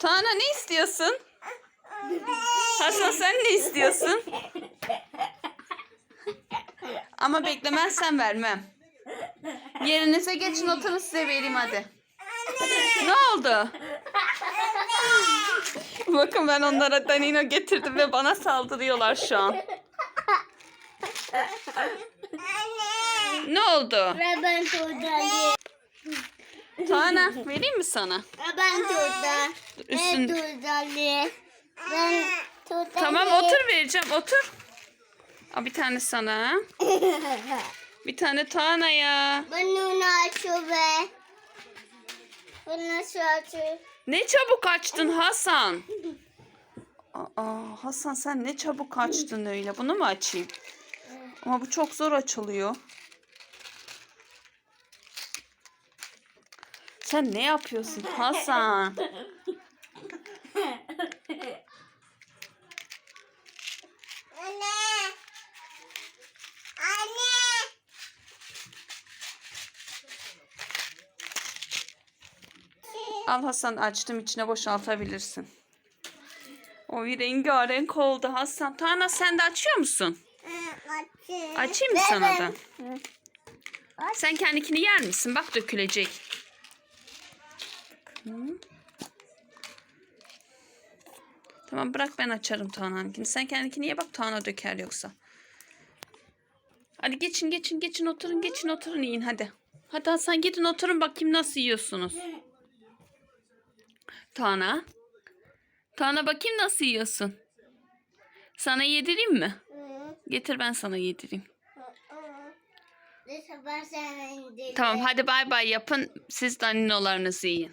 Tana ne istiyorsun? Hasan sen ne istiyorsun? Ama beklemezsen vermem. Yerinize geçin oturun size vereyim hadi. Ne oldu? Bakın ben onlara Danino getirdim ve bana saldırıyorlar şu an. Ne oldu? Ve ben Tana vereyim mi sana? Ben tuğda. Ben Üstün... Ben tuğdayım. Tamam otur vereceğim otur. Aa, bir tane sana. Bir tane Tana'ya. Ben onu açıyor be. Bunu nasıl açıyor? Ne çabuk açtın Hasan? Aa, Hasan sen ne çabuk açtın öyle. Bunu mu açayım? Ama bu çok zor açılıyor. Sen ne yapıyorsun Hasan? Anne. Anne. Al Hasan açtım içine boşaltabilirsin. O rengarenk oldu Hasan. Tana sen de açıyor musun? Açayım mı sana da? Sen kendikini yer misin? Bak dökülecek. Tamam bırak ben açarım Tuana'nınkini. Sen kendikini ye bak Tuana döker yoksa. Hadi geçin geçin geçin oturun geçin oturun yiyin hadi. Hadi Hasan gidin oturun bakayım nasıl yiyorsunuz. Tuana. Tuana bakayım nasıl yiyorsun. Sana yedireyim mi? Getir ben sana yedireyim. Tamam hadi bay bay yapın. Siz daninolarınızı yiyin.